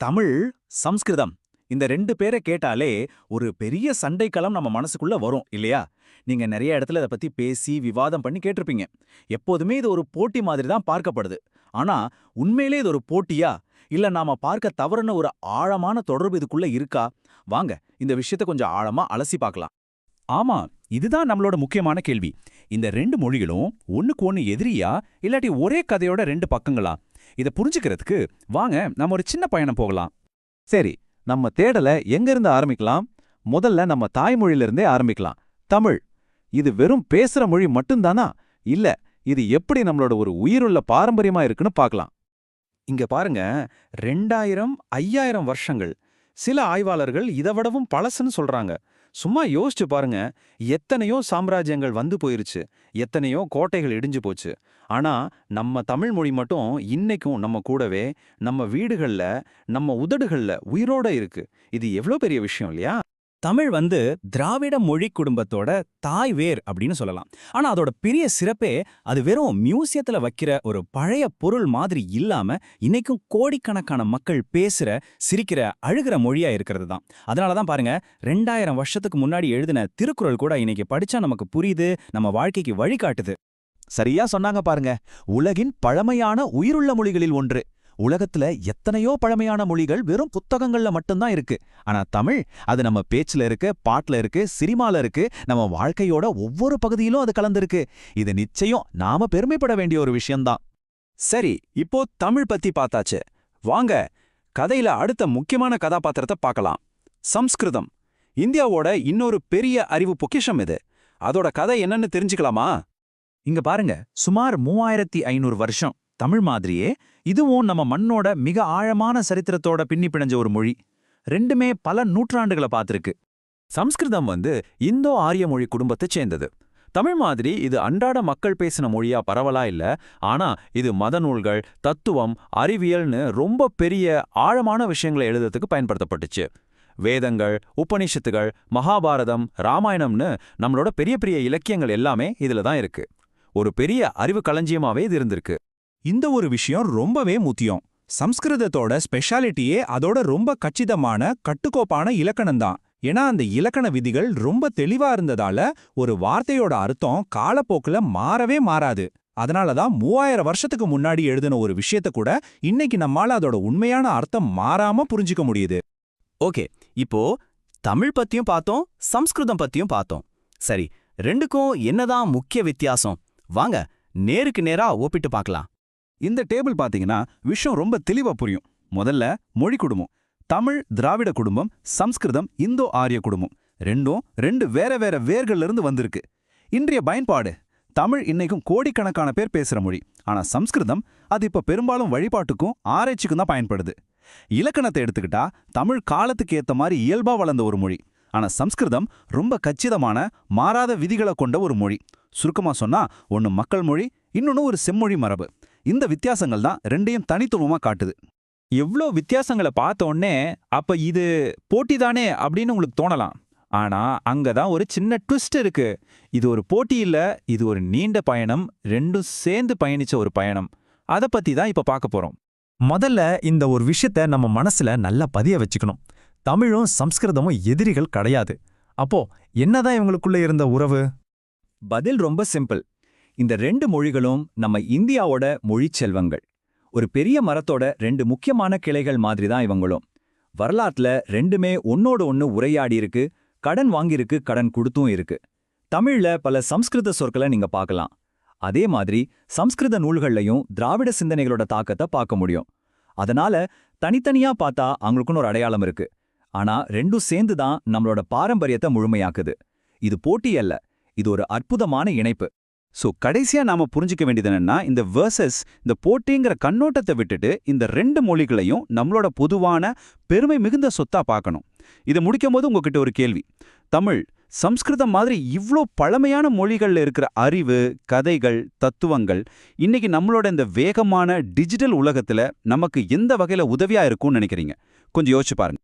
தமிழ் சம்ஸ்கிருதம் இந்த ரெண்டு பேரை கேட்டாலே ஒரு பெரிய சண்டைக்களம் நம்ம மனசுக்குள்ள வரும் இல்லையா? நீங்க நிறைய இடத்துல இதை பத்தி பேசி விவாதம் பண்ணி கேட்டிருப்பீங்க. எப்போதுமே இது ஒரு போட்டி மாதிரி தான் பார்க்கப்படுது. ஆனா உண்மையிலே இது ஒரு போட்டியா? இல்ல நாம பார்க்க தவறுன ஒரு ஆழமான தொடர்பு இதுக்குள்ள இருக்கா? வாங்க இந்த விஷயத்த கொஞ்சம் ஆழமா அலசி பார்க்கலாம். ஆமா இதுதான் நம்மளோட முக்கியமான கேள்வி. இந்த ரெண்டு மொழிகளும் ஒண்ணுக்கு ஒன்னு எதிரியா இல்லாட்டி ஒரே கதையோட ரெண்டு பக்கங்களா? இத புரிஞ்சுக்கிறதுக்கு வாங்க நம்ம ஒரு சின்ன பயணம் போகலாம். சரி நம்ம தேடலை எங்கிருந்து ஆரம்பிக்கலாம்? முதல்ல நம்ம தாய்மொழியிலிருந்தே ஆரம்பிக்கலாம். தமிழ். இது வெறும் பேசுற மொழி மட்டும்தானா? இல்ல இது எப்படி நம்மளோட ஒரு உயிருள்ள பாரம்பரியமா இருக்குன்னு பார்க்கலாம். இங்க பாருங்க ரெண்டாயிரம் ஐயாயிரம் வருஷங்கள். சில ஆய்வாளர்கள் இதை விடவும் பழசுன்னு சொல்றாங்க. சும்மா யோசிச்சு பாருங்க. எத்தனையோ சாம்ராஜ்யங்கள் வந்து போயிருச்சு. எத்தனையோ கோட்டைகள் இடிஞ்சு போச்சு. ஆனா நம்ம தமிழ் மொழி மட்டும் இன்னைக்கும் நம்ம கூடவே நம்ம வீடுகள்ல நம்ம உதடுகள்ல உயிரோட இருக்கு. இது எவ்வளோ பெரிய விஷயம் இல்லையா? தமிழ் வந்து திராவிட மொழி குடும்பத்தோட தாய் வேர் அப்படின்னு சொல்லலாம். ஆனா அதோட பெரிய சிறப்பே அது வெறும் மியூசியத்துல வைக்கிற ஒரு பழைய பொருள் மாதிரி இல்லாம இன்னைக்கும் கோடிக்கணக்கான மக்கள் பேசுற சிரிக்கிற அழுகிற மொழியா இருக்கிறது தான். அதனால தான் பாருங்க ரெண்டாயிரம் வருஷத்துக்கு முன்னாடி எழுதின திருக்குறள் கூட இன்னைக்கு படிச்சா நமக்கு புரியுது நம்ம வாழ்க்கைக்கு வழிகாட்டுது. சரியா சொன்னாங்க பாருங்க உலகின் பழமையான உயிருள்ள மொழிகளில் ஒன்று. உலகத்துல எத்தனையோ பழமையான மொழிகள் வெறும் புத்தகங்கள்ல மட்டும்தான் இருக்கு. ஆனா தமிழ் அது நம்ம பேச்சுல இருக்கு பாட்டுல இருக்கு சினிமால இருக்கு நம்ம வாழ்க்கையோட ஒவ்வொரு பகுதியிலும் அது கலந்திருக்கு. இது நிச்சயம் நாம பெருமைப்பட வேண்டிய ஒரு விஷயம்தான். சரி இப்போ தமிழ் பத்தி பார்த்தாச்சு. வாங்க கதையில அடுத்த முக்கியமான கதாபாத்திரத்தை பார்க்கலாம். சம்ஸ்கிருதம். இந்தியாவோட இன்னொரு பெரிய அறிவு பொக்கிஷம் இது. அதோட கதை என்னன்னு தெரிஞ்சுக்கலாமா? இங்க பாருங்க சுமார் மூவாயிரத்தி ஐநூறு வருஷம். தமிழ் மாதிரியே இதுவும் நம்ம மண்ணோட மிக ஆழமான சரித்திரத்தோட பின்னி பிணைஞ்ச ஒரு மொழி. ரெண்டுமே பல நூற்றாண்டுகளை பார்த்துருக்கு. சம்ஸ்கிருதம் வந்து இந்தோ ஆரிய மொழி குடும்பத்தைச் சேர்ந்தது. தமிழ் மாதிரி இது அன்றாட மக்கள் பேசின மொழியா பரவலா இல்ல ஆனா இது மத நூல்கள் தத்துவம் அறிவியல்னு ரொம்ப பெரிய ஆழமான விஷயங்களை எழுதுறதுக்கு பயன்படுத்தப்பட்டுச்சு. வேதங்கள் உபனிஷத்துகள் மகாபாரதம் ராமாயணம்னு நம்மளோட பெரிய பெரிய இலக்கியங்கள் எல்லாமே இதுல தான் இருக்கு. ஒரு பெரிய அறிவு களஞ்சியமாவே இது இருந்திருக்கு. இந்த ஒரு விஷயம் ரொம்பவே முக்கியம். சம்ஸ்கிருதத்தோட ஸ்பெஷாலிட்டியே அதோட ரொம்ப கச்சிதமான கட்டுக்கோப்பான இலக்கணம்தான். ஏன்னா அந்த இலக்கண விதிகள் ரொம்ப தெளிவா இருந்ததால ஒரு வார்த்தையோட அர்த்தம் காலப்போக்குல மாறவே மாறாது. அதனால தான் மூவாயிரம் வருஷத்துக்கு முன்னாடி எழுதின ஒரு விஷயத்த கூட இன்னைக்கு நம்மால அதோட உண்மையான அர்த்தம் மாறாம புரிஞ்சுக்க முடியுது. ஓகே இப்போ தமிழ் பத்தியும் பார்த்தோம் சம்ஸ்கிருதம் பத்தியும் பார்த்தோம். சரி ரெண்டுக்கும் என்னதான் முக்கிய வித்தியாசம்? வாங்க நேருக்கு நேரா ஒப்பிட்டு பார்க்கலாம். இந்த டேபிள் பாத்தீங்கன்னா விஷயம் ரொம்ப தெளிவா புரியும். முதல்ல மொழி குடும்பம். தமிழ் திராவிட குடும்பம் சம்ஸ்கிருதம் இந்தோ ஆரிய குடும்பம். ரெண்டும் ரெண்டு வேற வேற வேர்கள்ல இருந்து வந்திருக்கு. இன்றைய பயன்பாடு தமிழ் இன்னைக்கும் கோடிக்கணக்கான பேர் பேசுற மொழி. ஆனா சம்ஸ்கிருதம் அது இப்ப பெரும்பாலும் வழிபாட்டுக்கும் ஆராய்ச்சிக்கும் தான் பயன்படுது. இலக்கணத்தை எடுத்துக்கிட்டா தமிழ் காலத்துக்கு ஏத்த மாதிரி இயல்பா வளர்ந்த ஒரு மொழி. ஆனா சம்ஸ்கிருதம் ரொம்ப கச்சிதமான மாறாத விதிகளை கொண்ட ஒரு மொழி. சுருக்கமா சொன்னா ஒன்னு மக்கள் மொழி இன்னொன்னு ஒரு செம்மொழி மரபு. இந்த வித்தியாசங்கள் தான் ரெண்டையும் தனித்துவமா காட்டுது. எவ்ளோ வித்தியாசங்களை பார்த்தோன்னே உடனே அப்ப இது போட்டி தானே அப்படின்னு உங்களுக்கு தோணலாம். ஆனா அங்கதான் ஒரு சின்ன ட்விஸ்ட் இருக்கு. இது ஒரு போட்டி இல்லை இது ஒரு நீண்ட பயணம் ரெண்டும் சேர்ந்து பயணிச்ச ஒரு பயணம். அத பத்தி தான் இப்ப பார்க்க போறோம். முதல்ல இந்த ஒரு விஷயத்த நம்ம மனசுல நல்லா பதிய வச்சுக்கணும். தமிழும் சம்ஸ்கிருதமும் எதிரிகள் கிடையாது. அப்போ என்னதான் இவங்களுக்குள்ள இருந்த உறவு? பதில் ரொம்ப சிம்பிள். இந்த ரெண்டு மொழிகளும் நம்ம இந்தியாவோட மொழி செல்வங்கள் ஒரு பெரிய மரத்தோட ரெண்டு முக்கியமான கிளைகள் மாதிரி தான் இவங்களும். வரலாற்றுல ரெண்டுமே ஒன்னோடு ஒன்று உரையாடி இருக்கு கடன் வாங்கியிருக்கு கடன் கொடுத்தும் இருக்கு. தமிழ்ல பல சம்ஸ்கிருத சொற்களை நீங்க பார்க்கலாம். அதே மாதிரி சம்ஸ்கிருத நூல்கள்லையும் திராவிட சிந்தனைகளோட தாக்கத்தை பார்க்க முடியும். அதனால தனித்தனியா பார்த்தா அவங்களுக்குன்னு ஒரு அடையாளம் இருக்கு. ஆனா ரெண்டும் சேர்ந்து தான் நம்மளோட பாரம்பரியத்தை முழுமையாக்குது. இது போட்டி அல்ல இது ஒரு அற்புதமான இணைப்பு. சோ கடைசியா நாம புரிஞ்சுக்க வேண்டியது என்னன்னா இந்த வேர்சஸ் இந்த போட்டிங்கிற கண்ணோட்டத்தை விட்டுட்டு இந்த ரெண்டு மொழிகளையும் நம்மளோட பொதுவான பெருமை மிகுந்த சொத்தா பார்க்கணும். இதை முடிக்கும் போது உங்ககிட்ட ஒரு கேள்வி. தமிழ் சம்ஸ்கிருதம் மாதிரி இவ்ளோ பழமையான மொழிகள்ல இருக்கிற அறிவு கதைகள் தத்துவங்கள் இன்னைக்கு நம்மளோட இந்த வேகமான டிஜிட்டல் உலகத்துல நமக்கு எந்த வகையில உதவியா இருக்கும்னு நினைக்கிறீங்க? கொஞ்சம் யோசிச்சு பாருங்க.